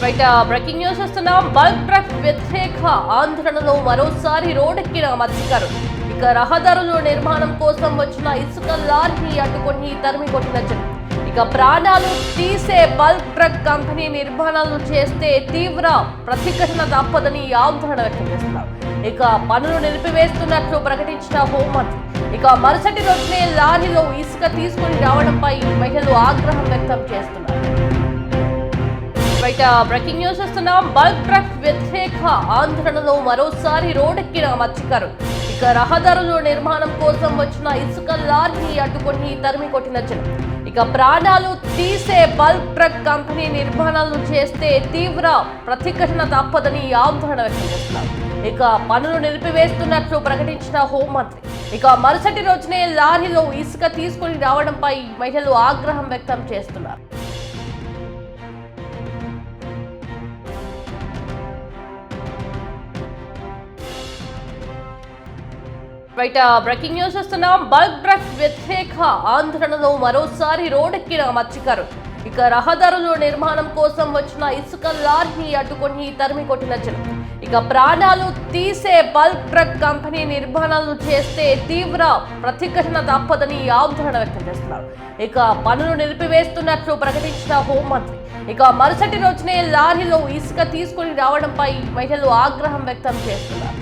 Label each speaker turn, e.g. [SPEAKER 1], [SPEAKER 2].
[SPEAKER 1] బయట breaking news వస్తున్నాం bulk truck వ్యతిరేక ఆందోళనలో మరోసారి రోడ్డెక్కిన మత్స్యకారులు ఇక రహదారుల నిర్మాణం కోసం వచ్చిన ఇసుక లారీని అడ్డుకొని తరిమి కొట్టిన జనం. ఇక ప్రాణాలు తీసే బల్క్ ట్రక్ కంపెనీ నిర్మాణాలు చేస్తే తీవ్ర ప్రతిఘటన తప్పదని ఆందోళన వ్యక్తం చేస్తున్నారు. ఇక పనులు నిలిపివేస్తున్నట్లు ప్రకటించిన హోంమంత్రి. ఇక మరుసటి రోజునే లారీలో ఇసుక తీసుకుని రావడంపై మహిళలు ఆగ్రహం వ్యక్తం చేస్తున్నారు. బయట బ్రేకింగ్ న్యూస్ వస్తున్నాం. బల్క్ ట్రక్ వ్యతిరేక ఆందోళనలో మరోసారి రోడ్డెక్కిన మత్స్యకారు. ఇక రహదారుల నిర్మాణం కోసం వచ్చిన ఇసుక లారీని అడ్డుకొని తరిమి కొట్టిన జనం ఇక ప్రాణాలు తీసే బల్క్ ట్రక్ కంపెనీ నిర్మాణాలు చేస్తే తీవ్ర ప్రతిఘటన తప్పదని ఆందోళన వ్యక్తం చేస్తున్నారు. ఇక పనులు నిలిపివేస్తున్నట్లు ప్రకటించిన హోంమంత్రి. ఇక మరుసటి రోజునే లారీలో ఇసుక తీసుకుని రావడంపై మహిళలు ఆగ్రహం వ్యక్తం చేస్తున్నారు. రైట్ బ్రేకింగ్ న్యూస్ వస్తున్నాం బల్క్ ట్రక్ వ్యతిరేక ఆందోళనలో మరోసారి రోడ్డెక్కిన మత్స్యకారు ఇక రహదారుల నిర్మాణం కోసం వచ్చిన ఇసుక లారీని అడ్డుకొని తరిమి కొట్టిన జనం. ఇక ప్రాణాలు తీసే బల్క్ డ్రగ్ కంపెనీ నిర్మాణాలు చేస్తే తీవ్ర ప్రతిఘటన తప్పదని ఆందోళన వ్యక్తం చేస్తున్నారు. ఇక పనులు నిలిపివేస్తున్నట్లు ప్రకటించిన హోంమంత్రి. ఇక మరుసటి రోజునే లారీలో ఇసుక తీసుకుని రావడంపై మహిళలు ఆగ్రహం వ్యక్తం చేస్తున్నారు.